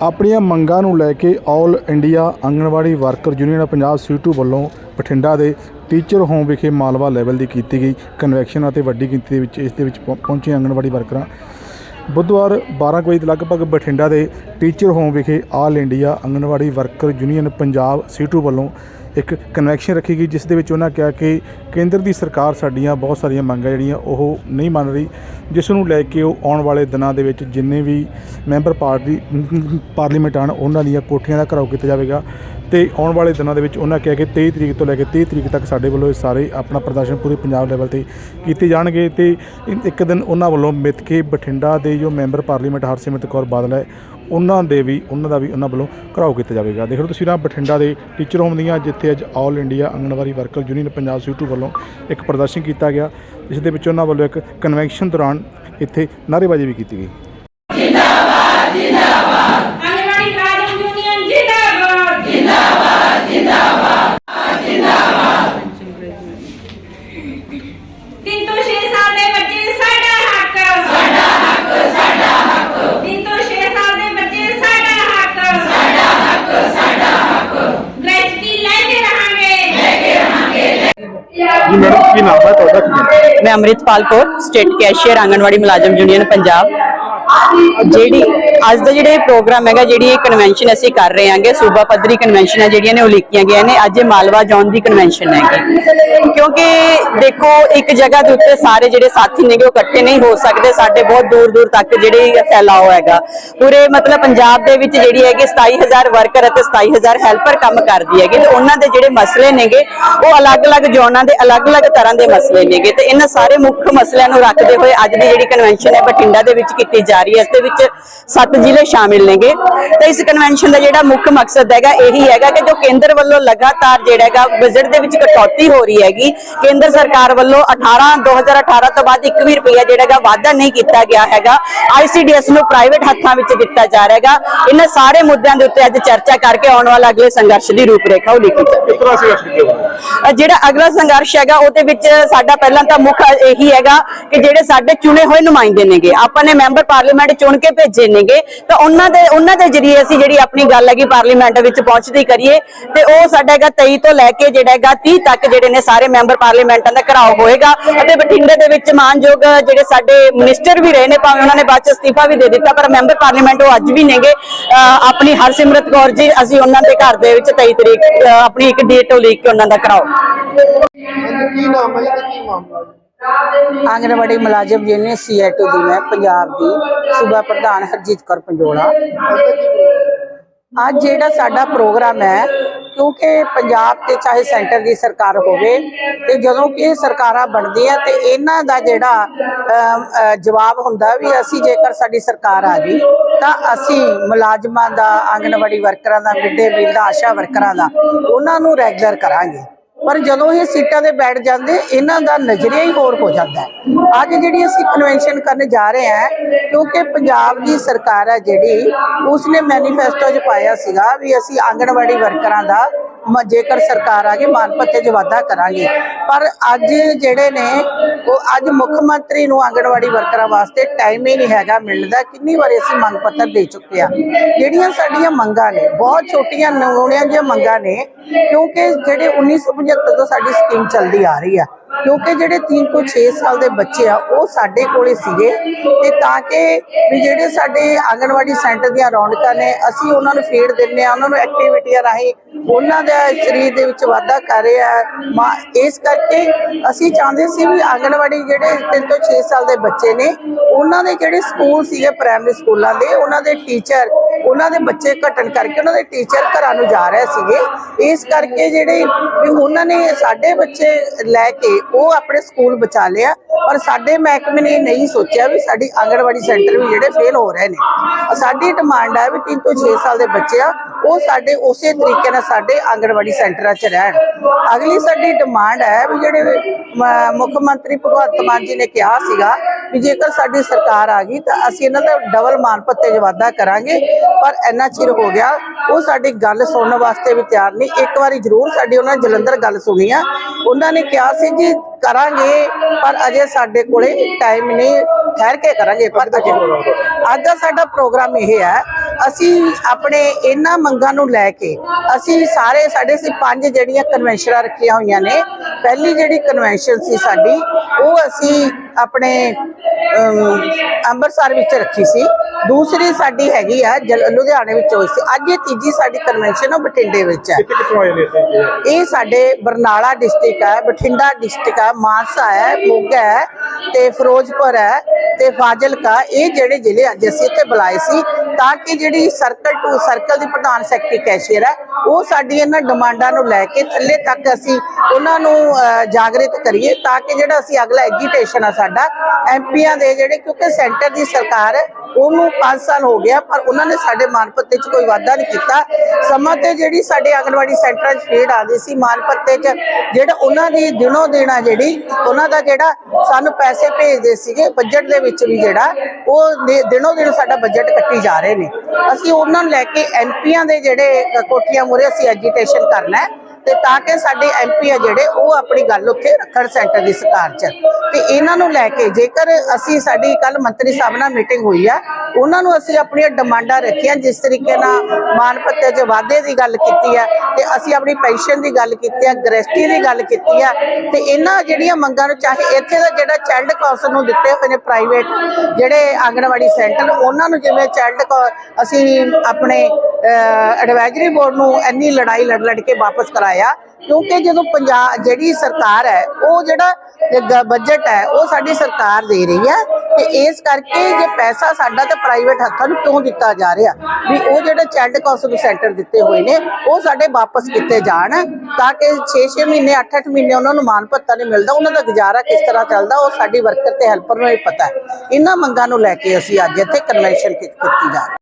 ਆਪਣੀਆਂ ਮੰਗਾਂ ਨੂੰ ਲੈ ਕੇ all India anganwadi worker union Punjab CITU ਵੱਲੋਂ ਬਠਿੰਡਾ ਦੇ ਟੀਚਰ ਹੋਮ ਵਿਖੇ ਮਾਲਵਾ ਲੈਵਲ ਦੀ ਕੀਤੀ ਗਈ ਕਨਵੈਕਸ਼ਨ ਅਤੇ ਵੱਡੀ ਗਿਣਤੀ ਦੇ ਵਿੱਚ ਇਸ ਦੇ ਵਿੱਚ ਪਹੁੰ- ਪਹੁੰਚੇ ਆਂਗਣਵਾੜੀ ਵਰਕਰਾਂ। ਬੁੱਧਵਾਰ 12 ਕੁ ਵਜੇ ਲਗਭਗ ਬਠਿੰਡਾ ਦੇ ਟੀਚਰ ਹੋਮ ਵਿਖੇ all India anganwadi worker union Punjab CITU ਵੱਲੋਂ ਇੱਕ ਕਨਵੈਕਸ਼ਨ ਰੱਖੀ ਗਈ, ਜਿਸ ਦੇ ਵਿੱਚ ਉਹਨਾਂ ਕਿਹਾ ਕਿ ਕੇਂਦਰ ਦੀ ਸਰਕਾਰ ਸਾਡੀਆਂ ਬਹੁਤ ਸਾਰੀਆਂ ਮੰਗਾਂ ਜਿਹੜੀਆਂ ਉਹ ਨਹੀਂ ਮੰਨ ਰਹੀ, ਜਿਸ ਨੂੰ ਲੈ ਕੇ ਉਹ ਆਉਣ ਵਾਲੇ ਦਿਨਾਂ ਦੇ ਵਿੱਚ ਜਿੰਨੇ ਵੀ ਮੈਂਬਰ ਪਾਰਟੀ ਪਾਰਲੀਮੈਂਟ ਹਨ ਉਹਨਾਂ ਦੀਆਂ ਕੋਠੀਆਂ ਦਾ ਘਰਾਓ ਕੀਤਾ ਜਾਵੇਗਾ। ਤੇ ਆਉਣ ਵਾਲੇ ਦਿਨਾਂ ਦੇ ਵਿੱਚ ਉਹਨਾਂ ਕਿਹਾ ਕਿ 23 ਤਰੀਕ ਤੋਂ ਲੈ ਕੇ 30 ਤਰੀਕ ਤੱਕ ਸਾਡੇ ਵੱਲੋਂ ਇਹ ਸਾਰੇ ਆਪਣਾ ਪ੍ਰਦਰਸ਼ਨ ਪੂਰੇ ਪੰਜਾਬ ਲੈਵਲ ਤੇ ਕੀਤੇ ਜਾਣਗੇ ਤੇ ਇੱਕ ਦਿਨ ਉਹਨਾਂ ਵੱਲੋਂ ਮਿੱਥ ਕੇ ਬਠਿੰਡਾ ਦੇ ਜੋ ਮੈਂਬਰ ਪਾਰਲੀਮੈਂਟ ਹਰਸਿਮਰਤ ਕੌਰ ਬਾਦਲ ਹੈ, ਉਹਨਾਂ ਦੇ ਵੀ ਉਹਨਾਂ ਦਾ ਵੀ ਉਹਨਾਂ ਵੱਲੋਂ ਘਰਾਓ ਕੀਤਾ ਜਾਵੇਗਾ। ਦੇਖ ਲਓ ਤਸਵੀਰਾਂ ਬਠਿੰਡਾ ਦੇ ਟੀਚਰ ਹੋਮ ਦੀਆਂ, ਜਿੱਥੇ ਅੱਜ all India anganwadi worker union Punjab CITU ਵੱਲੋਂ ਇੱਕ ਪ੍ਰਦਰਸ਼ਨ ਕੀਤਾ ਗਿਆ, ਜਿਸ ਦੇ ਵਿੱਚ ਉਹਨਾਂ ਵੱਲੋਂ ਇੱਕ ਕਨਵੈਨਸ਼ਨ ਦੌਰਾਨ ਇੱਥੇ ਨਾਅਰੇਬਾਜ਼ੀ ਵੀ ਕੀਤੀ ਗਈ ਆਂਗਣਵਾੜੀ ਕਾਰਜ ਯੂਨੀਅਨ ਜਿੰਦਾਬਾਦ ਜਿੰਦਾਬਾਦ ਜਿੰਦਾਬਾਦ ਜਿੰਦਾਬਾਦ ਤਿੰਨ ਤੋਂ 6 ਸਾਲ ਦੇ ਬੱਚੇ ਸਾਡਾ ਹੱਕ ਸਾਡਾ ਹੱਕ ਸਾਡਾ ਹੱਕ ਤਿੰਨ ਤੋਂ 6 ਸਾਲ ਦੇ ਬੱਚੇ ਸਾਡਾ ਹੱਕ ਸਾਡਾ ਹੱਕ ਸਾਡਾ ਹੱਕ ਗ੍ਰੈਜੂਟੀ ਲੈ ਕੇ ਰਹਾਂਗੇ ਲੈ ਕੇ ਰਹਾਂਗੇ ਜੀ ਮੈਡਮ ਕੀ ਨਾਮ ਹੈ ਤੁਹਾਡਾ? ਕੀ ਮੈਂ ਅੰਮ੍ਰਿਤਪਾਲ ਕੌਰ ਸਟੇਟ ਕੈਸ਼ੀਅਰ ਆਂਗਣਵਾੜੀ ਮੁਲਾਜ਼ਮ ਯੂਨੀਅਨ ਪੰਜਾਬ। ਜਿਹੜੀ ਅੱਜ ਦਾ ਜਿਹੜਾ ਇਹ ਪ੍ਰੋਗਰਾਮ ਹੈਗਾ, ਜਿਹੜੀ ਇਹ ਕਨਵੈਨਸ਼ਨ ਅਸੀਂ ਕਰ ਰਹੇ ਹਾਂਗੇ, ਸੂਬਾ ਪੱਧਰੀ ਕਨਵੈਨਸ਼ਨ ਜਿਹੜੀਆਂ ਨੇ ਉਹ ਲਿਖੀਆਂ ਗਈਆਂ ਨੇ, ਅੱਜ ਇਹ ਮਾਲਵਾ ਜ਼ੋਨ ਦੀ ਕਨਵੈਨਸ਼ਨ ਹੈਗੀ। ਕਿਉਂਕਿ ਦੇਖੋ, ਇੱਕ ਜਗ੍ਹਾ ਦੇ ਉੱਤੇ ਸਾਰੇ ਜਿਹੜੇ ਸਾਥੀ ਨੇਗੇ, ਉਹ ਇਕੱਠੇ ਨਹੀਂ ਹੋ ਸਕਦੇ, ਸਾਡੇ ਬਹੁਤ ਦੂਰ ਦੂਰ ਤੱਕ ਜਿਹੜੇ ਫੈਲਾਅ ਹੈਗਾ। ਪੂਰੇ ਮਤਲਬ ਪੰਜਾਬ ਦੇ ਵਿੱਚ ਜਿਹੜੀ ਹੈਗੀ 27000 ਵਰਕਰ ਅਤੇ 27000 ਹੈਲਪਰ ਕੰਮ ਕਰਦੀ ਹੈਗੀ, ਤੇ ਉਹਨਾਂ ਦੇ ਜਿਹੜੇ ਮਸਲੇ ਨੇਗੇ, ਉਹ ਅਲੱਗ-ਅਲੱਗ ਜ਼ੋਨਾਂ ਦੇ ਅਲੱਗ-ਅਲੱਗ ਤਰ੍ਹਾਂ ਦੇ ਮਸਲੇ ਨੇਗੇ, ਤੇ ਇਹਨਾਂ ਸਾਰੇ ਮੁੱਖ ਮਸਲਿਆਂ ਨੂੰ ਰੱਖਦੇ ਹੋਏ ਅੱਜ ਦੀ ਜਿਹੜੀ ਕਨਵੈਨਸ਼ਨ ਹੈ, ਬਠਿੰਡਾ ਦੇ ਵਿੱਚ ਕੀਤੀ ਜਾ ਰਹੀ ਹੈ। ਇਸ ਦੇ ਵਿੱਚ ਸੱਤ ਜ਼ਿਲ੍ਹੇ ਸ਼ਾਮਿਲ ਨੇਗੇ। ਤੇ ਇਸ ਕਨਵੈਨਸ਼ਨ ਦਾ ਜਿਹੜਾ ਮੁੱਖ ਮਕਸਦ ਹੈਗਾ ਇਹੀ ਹੈਗਾ ਕਿ ਜੋ ਕੇਂਦਰ ਵੱਲੋਂ ਲਗਾਤਾਰ ਜਿਹੜਾ ਹੈਗਾ ਬਜਟ ਦੇ ਵਿੱਚ ਕਟੌਤੀ ਹੋ ਰਹੀ ਹੈਗੀ। ਕੇਂਦਰ ਸਰਕਾਰ ਵੱਲੋਂ 18 2018 ਤੋਂ ਬਾਅਦ 1 ਵੀ ਰੁਪਿਆ ਜਿਹੜਾ ਹੈਗਾ ਵਾਅਦਾ ਨਹੀਂ ਕੀਤਾ ਗਿਆ ਹੈਗਾ। ਆਈਸੀਡੀਐਸ ਨੂੰ ਪ੍ਰਾਈਵੇਟ ਹੱਥਾਂ ਵਿੱਚ ਦਿੱਤਾ ਜਾ ਰਿਹਾ ਹੈਗਾ। ਇਹਨਾਂ ਸਾਰੇ ਮੁੱਦਿਆਂ ਦੇ ਉੱਤੇ ਅੱਜ ਚਰਚਾ ਕਰਕੇ ਆਉਣ ਵਾਲਾ ਅਗਲੇ ਸੰਘਰਸ਼ ਦੀ ਰੂਪਰੇਖਾ ਉਹ ਲਿਖੀ ਜਾਵੇ ਜਿਹੜਾ ਅਗਲਾ ਸੰਘਰਸ਼ ਹੈਗਾ ਉਹਦੇ ਵਿੱਚ ਸਾਡਾ ਪਹਿਲਾਂ ਤਾਂ ਮੁੱਖ ਇਹੀ ਹੈਗਾ ਕਿ ਜਿਹੜੇ ਸਾਡੇ ਚੁਣੇ ਹੋਏ ਨੁਮਾਇੰਦੇ ਨੇਗੇ। ਆਪਾਂ ਨੇ ਮੈਂਬਰ ਪਾਰਲੀਮੈਂਟ ਚੁਣ ਕੇ ਭੇਜੇ ਨੇਗੇ ਤਾਂ ਉਹਨਾਂ ਦੇ ਉਹਨਾਂ ਦੇ ਜਰੀਏ ਅਸੀਂ ਜਿਹੜੀ ਆਪਣੀ ਗੱਲ ਹੈਗੀ ਪਾਰਲੀਮੈਂਟ ਵਿੱਚ ਪਹੁੰਚਦੀ ਕਰੀਏ ਤੇ ਉਹ ਸਾਡਾ ਹੈਗਾ 23 ਤੋਂ ਲੈ ਕੇ ਜਿਹੜਾ ਹੈਗਾ 30 ਤੱਕ ਜਿਹੜੇ ਨੇ ਸਾਰੇ ਮੈਂਬਰ ਪਾਰਲੀਮੈਂਟਾਂ ਦਾ ਘਰਾਓ ਹੋਏਗਾ ਅਤੇ ਬਠਿੰਡੇ ਦੇ ਵਿੱਚ ਮਾਨਯੋਗ ਜਿਹੜੇ ਸਾਡੇ ਮਿਨਿਸਟਰ ਵੀ ਰਹੇ ਨੇ ਭਾਵੇਂ ਉਹਨਾਂ ਨੇ ਬਾਅਦ ਚ ਅਸਤੀਫਾ ਵੀ ਦੇ ਦਿੱਤਾ ਪਰ ਮੈਂਬਰ ਪਾਰਲੀਮੈਂਟ ਉਹ ਅੱਜ ਵੀ ਨੇਗੇ। ਅ, ਆਪਣੀ ਹਰਸਿਮਰਤ ਕੌਰ ਜੀ ਅਸੀਂ ਉਹਨਾਂ ਦੇ ਘਰ ਦੇ ਵਿੱਚ 23 ਤਰੀਕ ਆਪਣੀ ਇੱਕ ਡੇਟ ਉਹ ਲਿਖ ਕੇ ਉਹਨਾਂ ਦਾ ਕਰਾਓ ਕੀ ਨਾਮ ਹੈ ਤੇ ਕੀ ਮਾਮਲਾ ਆਂਗਣਵਾੜੀ ਮੁਲਾਜ਼ਮ ਯੂਨੀਅਨ ਸੀਆਈਟੂ ਦੀ ਮੈਂ ਪੰਜਾਬ ਦੀ ਸੂਬਾ ਪ੍ਰਧਾਨ ਹਰਜੀਤ ਕੌਰ ਪੰਜੋਲਾ। ਅੱਜ ਜਿਹੜਾ ਸਾਡਾ ਪ੍ਰੋਗਰਾਮ ਹੈ, ਕਿਉਂਕਿ ਪੰਜਾਬ ਤੇ ਚਾਹੇ ਸੈਂਟਰ ਦੀ ਸਰਕਾਰ ਹੋਵੇ ਤੇ ਜਦੋਂ ਕਿ ਸਰਕਾਰਾਂ ਬਣਦੀਆਂ ਤੇ ਇਹਨਾਂ ਦਾ ਜਿਹੜਾ ਜਵਾਬ ਹੁੰਦਾ ਵੀ ਅਸੀਂ ਜੇਕਰ ਸਾਡੀ ਸਰਕਾਰ ਆ ਗਈ, ਤਾਂ ਅਸੀਂ ਮੁਲਾਜ਼ਮਾਂ ਦਾ, ਆਂਗਣਵਾੜੀ ਵਰਕਰਾਂ ਦਾ ਮਿੱਡੇ ਮੀਲ ਦਾ, ਆਸ਼ਾ ਵਰਕਰਾਂ ਦਾ, ਉਹਨਾਂ ਨੂੰ ਰੈਗੂਲਰ ਕਰਾਂਗੇ। ਪਰ ਜਦੋਂ ਇਹ ਸੀਟਾਂ ਤੇ ਬੈਠ ਜਾਂਦੇ, ਇਹਨਾਂ ਦਾ ਨਜ਼ਰੀਆ ਹੀ ਹੋਰ ਹੋ ਜਾਂਦਾ ਹੈ। ਅੱਜ ਜਿਹੜੀ ਅਸੀਂ ਕਨਵੈਨਸ਼ਨ ਕਰਨ ਜਾ ਰਹੇ ਹਾਂ, ਕਿਉਂਕਿ ਪੰਜਾਬ ਦੀ ਸਰਕਾਰ ਹੈ ਜਿਹੜੀ, ਉਸਨੇ ਮੈਨੀਫੈਸਟੋ 'ਚ ਪਾਇਆ ਸੀਗਾ ਵੀ ਅਸੀਂ ਆਂਗਣਵਾੜੀ ਵਰਕਰਾਂ ਦਾ ਜੇਕਰ ਸਰਕਾਰ ਆ ਗਈ ਮਾਨ ਭੱਤੇ 'ਚ ਵਾਧਾ ਕਰਾਂਗੇ। ਪਰ ਅੱਜ ਜਿਹੜੇ ਨੇ, ਉਹ ਅੱਜ ਮੁੱਖ ਮੰਤਰੀ ਨੂੰ ਆਂਗਣਵਾੜੀ ਵਰਕਰਾਂ ਵਾਸਤੇ ਟਾਈਮ ਹੀ ਨਹੀਂ ਹੈਗਾ ਮਿਲਦਾ। ਕਿੰਨੀ ਵਾਰੀ ਅਸੀਂ ਮੰਗ ਪੱਤਰ ਦੇ ਚੁੱਕੇ ਆ। ਜਿਹੜੀਆਂ ਸਾਡੀਆਂ ਮੰਗਾਂ ਨੇ, ਬਹੁਤ ਛੋਟੀਆਂ ਨਮੂਨਿਆਂ ਜਿਹੀਆਂ ਮੰਗਾਂ ਨੇ, ਕਿਉਂਕਿ ਜਿਹੜੇ 1975 ਤੋਂ ਸਾਡੀ ਸਕੀਮ ਚੱਲਦੀ ਆ ਰਹੀ ਆ। ਕਿਉਂਕਿ ਜਿਹੜੇ 3 ਤੋਂ 6 ਸਾਲ ਦੇ ਬੱਚੇ ਆ, ਉਹ ਸਾਡੇ ਕੋਲੇ ਸੀਗੇ ਤੇ ਤਾਂ ਕਿ ਵੀ ਜਿਹੜੇ ਸਾਡੇ ਆਂਗਣਵਾੜੀ ਸੈਂਟਰ ਦੀਆਂ ਰੌਣਕਾਂ ਨੇ, ਅਸੀਂ ਉਹਨਾਂ ਨੂੰ ਫੀਡ ਦਿੰਨੇ ਆ ਉਹਨਾਂ ਨੂੰ ਐਕਟੀਵਿਟੀਆਂ ਰਾਹੀਂ ਉਹਨਾਂ ਦਾ ਸਰੀਰ ਦੇ ਵਿੱਚ ਵਾਧਾ ਕਰ ਰਿਹਾ ਆ ਮਾ- ਇਸ ਕਰਕੇ ਅਸੀਂ ਚਾਹੁੰਦੇ ਸੀ ਵੀ ਆਂਗਣਵਾੜੀ ਜਿਹੜੇ 3 ਤੋਂ 6 ਸਾਲ ਦੇ ਬੱਚੇ ਨੇ, ਉਹਨਾਂ ਦੇ ਜਿਹੜੇ ਸਕੂਲ ਸੀਗੇ ਪ੍ਰਾਇਮਰੀ ਸਕੂਲਾਂ ਦੇ, ਉਹਨਾਂ ਦੇ ਟੀਚਰ ਉਹਨਾਂ ਦੇ ਬੱਚੇ ਘਟਣ ਕਰਕੇ ਉਹਨਾਂ ਦੇ ਟੀਚਰ ਘਰਾਂ ਨੂੰ ਜਾ ਰਹੇ ਸੀਗੇ। ਇਸ ਕਰਕੇ ਜਿਹੜੇ ਵੀ ਉਹਨਾਂ ਨੇ ਸਾਡੇ ਬੱਚੇ ਲੈ ਕੇ ਉਹ ਆਪਣੇ ਸਕੂਲ ਬਚਾ ਲਿਆ। ਪਰ ਸਾਡੇ ਮਹਿਕਮੇ ਨੇ ਨਹੀਂ ਸੋਚਿਆ ਵੀ ਸਾਡੀ ਆਂਗਣਵਾੜੀ ਸੈਂਟਰ ਵੀ ਜਿਹੜੇ ਫੇਲ ਹੋ ਰਹੇ ਨੇ। ਸਾਡੀ ਡਿਮਾਂਡ ਹੈ ਵੀ 3 ਤੋਂ 6 ਸਾਲ ਦੇ ਬੱਚੇ ਆ, ਉਹ ਸਾਡੇ ਉਸੇ ਤਰੀਕੇ ਨਾਲ ਸਾਡੇ ਆਂਗਣਵਾੜੀ ਸੈਂਟਰਾਂ 'ਚ ਰਹਿਣ। ਅਗਲੀ ਸਾਡੀ ਡਿਮਾਂਡ ਹੈ ਵੀ ਜਿਹੜੇ ਮੁੱਖ ਮੰਤਰੀ ਭਗਵੰਤ ਮਾਨ ਜੀ ਨੇ ਕਿਹਾ ਸੀਗਾ ਵੀ ਜੇਕਰ ਸਾਡੀ ਸਰਕਾਰ ਆ ਗਈ ਤਾਂ ਅਸੀਂ ਇਹਨਾਂ ਦਾ ਡਬਲ ਮਾਨ ਭੱਤੇ 'ਚ ਵਾਧਾ ਕਰਾਂਗੇ। ਪਰ ਇੰਨਾ ਚਿਰ ਹੋ ਗਿਆ, ਉਹ ਸਾਡੀ ਗੱਲ ਸੁਣਨ ਵਾਸਤੇ ਵੀ ਤਿਆਰ ਨਹੀਂ। ਇੱਕ ਵਾਰੀ ਜ਼ਰੂਰ ਸਾਡੀ ਉਹਨਾਂ ਨੇ ਜਲੰਧਰ ਗੱਲ ਸੁਣੀ ਆ। ਉਹਨਾਂ ਨੇ ਕਿਹਾ ਸੀ ਜੀ, ਕਰਾਂਗੇ, ਪਰ ਅਜੇ ਸਾਡੇ ਕੋਲੇ ਟਾਈਮ ਨਹੀਂ। ਠਹਿਰ ਕੇ ਕਰਾਂਗੇ, ਪਰ ਅਜੇ। ਅੱਜ ਦਾ ਸਾਡਾ ਪ੍ਰੋਗਰਾਮ ਇਹ ਹੈ ਅਸੀਂ ਆਪਣੇ ਇਹਨਾਂ ਮੰਗਾਂ ਨੂੰ ਲੈ ਕੇ ਅਸੀਂ ਸਾਰੇ ਸਾਡੇ ਸੀ ਪੰਜ ਜਿਹੜੀਆਂ ਕਨਵੈਨਸ਼ਨਾਂ ਰੱਖੀਆਂ ਹੋਈਆਂ ਨੇ ਪਹਿਲੀ ਜਿਹੜੀ ਕਨਵੈਨਸ਼ਨ ਸੀ ਸਾਡੀ ਉਹ ਅਸੀਂ ਆਪਣੇ ਅਮ, ਅੰਮ੍ਰਿਤਸਰ ਵਿੱਚ ਰੱਖੀ ਸੀ। ਦੂਸਰੀ ਸਾਡੀ ਹੈਗੀ ਆ ਲੁਧਿਆਣੇ ਵਿੱਚ ਹੋਈ ਸੀ। ਅੱਜ ਇਹ ਤੀਜੀ ਸਾਡੀ ਕਨਵੈਨਸ਼ਨ ਉਹ ਬਠਿੰਡੇ ਵਿੱਚ ਹੈ। ਇਹ ਸਾਡੇ ਬਰਨਾਲਾ ਡਿਸਟ੍ਰਿਕਟ ਹੈ ਬਠਿੰਡਾ ਡਿਸਟ੍ਰਿਕਟ ਹੈ ਮਾਨਸਾ ਹੈ ਮੋਗਾ ਹੈ ਤੇ ਫਿਰੋਜ਼ਪੁਰ ਹੈ ਤੇ ਫਾਜ਼ਿਲਕਾ ਇਹ ਜਿਹੜੇ ਜ਼ਿਲ੍ਹੇ ਅੱਜ ਅਸੀਂ ਇੱਥੇ ਬੁਲਾਏ ਸੀ ਤਾਂ ਕਿ ਜਿਹੜੀ ਸਰਕਲ ਟੂ ਸਰਕਲ ਦੀ ਪ੍ਰਧਾਨ ਸੈਕਟਰੀ ਕੈਸ਼ੀਅਰ ਹੈ, ਉਹ ਸਾਡੀ ਇਹਨਾਂ ਡਿਮਾਂਡਾਂ ਨੂੰ ਲੈ ਕੇ ਥੱਲੇ ਤੱਕ ਅਸੀਂ ਉਹਨਾਂ ਨੂੰ ਜਾਗਰਿਤ ਕਰੀਏ ਤਾਂ ਕਿ ਜਿਹੜਾ ਅਸੀਂ ਅਗਲਾ ਐਜੀਟੇਸ਼ਨ ਆ ਸਾਡਾ ਐਮਪੀਆਂ ਦੇ ਜਿਹੜੇ ਕਿਉਂਕਿ ਸੈਂਟਰ ਦੀ ਸਰਕਾਰ ਹੈ, ਉਹਨੂੰ 5 ਸਾਲ ਹੋ ਗਿਆ, ਪਰ ਉਹਨਾਂ ਨੇ ਸਾਡੇ ਮਾਨਪੱਤੇ 'ਚ ਕੋਈ ਵਾਅਦਾ ਨਹੀਂ ਕੀਤਾ। ਸਮਾਂ ਤੇ ਜਿਹੜੀ ਸਾਡੇ ਆਂਗਣਵਾੜੀ ਸੈਂਟਰਾਂ 'ਚ ਫੀਡ ਆਦੀ ਸੀ, ਮਾਨਪੱਤੇ 'ਚ ਜਿਹੜਾ ਉਹਨਾਂ ਦੀ ਦਿਨੋਂ ਦਿਨਾ ਜਿਹੜੀ, ਉਹਨਾਂ ਦਾ ਜਿਹੜਾ ਸਾਨੂੰ ਪੈਸੇ ਭੇਜਦੇ ਸੀਗੇ ਬਜਟ ਦੇ ਵਿੱਚ ਵੀ ਜਿਹੜਾ, ਉਹ ਦਿਨੋ ਦਿਨ ਸਾਡਾ ਬਜਟ ਕੱਟੀ ਜਾ ਰਹੇ ਨੇ। ਅਸੀਂ ਉਹਨਾਂ ਨੂੰ ਲੈ ਕੇ ਐਮਪੀਆਂ ਦੇ ਜਿਹੜੇ ਕੋਠੀਆਂ ਮੂਹਰੇ ਅਸੀਂ ਐਜੀਟੇਸ਼ਨ ਕਰਨਾ ਹੈ। ਤੇ ਤਾਂ ਕਿ ਸਾਡੇ ਐਮਪੀ ਆ ਜਿਹੜੇ, ਉਹ ਆਪਣੀ ਗੱਲ ਉੱਥੇ ਰੱਖਣ ਸੈਂਟਰ ਦੀ ਸਰਕਾਰ 'ਚ। ਤੇ ਇਹਨਾਂ ਨੂੰ ਲੈ ਕੇ ਜੇਕਰ ਅਸੀਂ ਸਾਡੀ ਕੱਲ ਮੰਤਰੀ ਸਾਹਿਬ ਨਾਲ ਮੀਟਿੰਗ ਹੋਈ ਆ, ਉਹਨਾਂ ਨੂੰ ਅਸੀਂ ਆਪਣੀਆਂ ਡਿਮਾਂਡਾਂ ਰੱਖੀਆਂ, ਜਿਸ ਤਰੀਕੇ ਨਾਲ ਮਾਨਪੱਤੇ 'ਚ ਵਾਧੇ ਦੀ ਗੱਲ ਕੀਤੀ ਆ, ਤੇ ਅਸੀਂ ਆਪਣੀ ਪੈਨਸ਼ਨ ਦੀ ਗੱਲ ਕੀਤੀ ਆ ਗ੍ਰੈਸਟੀ ਦੀ ਗੱਲ ਕੀਤੀ ਆ, ਤੇ ਇਹਨਾਂ ਜਿਹੜੀਆਂ ਮੰਗਾਂ ਨੂੰ ਚਾਹੇ ਇੱਥੇ ਦਾ ਜਿਹੜਾ ਚਾਈਲਡ ਕਾਉਂਸਲ ਨੂੰ ਦਿੱਤੇ ਹੋਏ ਨੇ ਪ੍ਰਾਈਵੇਟ ਜਿਹੜੇ ਆਂਗਣਵਾੜੀ ਸੈਂਟਰ, ਉਹਨਾਂ ਨੂੰ ਜਿਵੇਂ ਚਾਈਲਡ ਅਸੀਂ ਆਪਣੇ ਐਡਵਾਈਜ਼ਰੀ ਬੋਰਡ ਨੂੰ ਇੰਨੀ ਲੜਾਈ ਲੜ ਲੜ ਕੇ ਵਾਪਸ ਕਰਾਇਆ, ਕਿਉਂਕਿ ਜਦੋਂ ਪੰਜਾਬ, ਜਿਹੜੀ ਸਰਕਾਰ ਹੈ, ਉਹ ਜਿਹੜਾ ਬਜਟ ਹੈ, ਉਹ ਸਾਡੀ ਸਰਕਾਰ ਦੇ ਰਹੀ ਹੈ ਤੇ ਇਸ ਕਰਕੇ ਜੇ ਪੈਸਾ ਸਾਡਾ ਤੇ ਪ੍ਰਾਈਵੇਟ ਹੱਥਾਂ ਨੂੰ ਕਿਉਂ ਦਿੱਤਾ ਜਾ ਰਿਹਾ? ਵੀ ਉਹ ਜਿਹੜੇ ਚਾਈਲਡ ਕਾਉਂਸਲ ਸੈਂਟਰ ਦਿੱਤੇ ਹੋਏ ਨੇ, ਉਹ ਸਾਡੇ ਵਾਪਸ ਕੀਤੇ ਜਾਣ ਤਾਂ ਕਿ 6-6 ਮਹੀਨੇ 8-8 ਮਹੀਨੇ ਉਹਨਾਂ ਨੂੰ ਮਾਨ ਭੱਤਾ ਨਹੀਂ ਮਿਲਦਾ, ਉਹਨਾਂ ਦਾ ਗੁਜ਼ਾਰਾ ਕਿਸ ਤਰ੍ਹਾਂ ਚੱਲਦਾ, ਉਹ ਸਾਡੀ ਵਰਕਰ ਤੇ ਹੈਲਪਰ ਨੂੰ ਹੀ ਪਤਾ ਹੈ। ਇਹਨਾਂ ਮੰਗਾਂ ਨੂੰ ਲੈ ਕੇ ਅਸੀਂ ਅੱਜ ਇੱਥੇ ਕਨਵੈਨਸ਼ਨ ਕੀਤੀ ਜਾ ਰਹੀ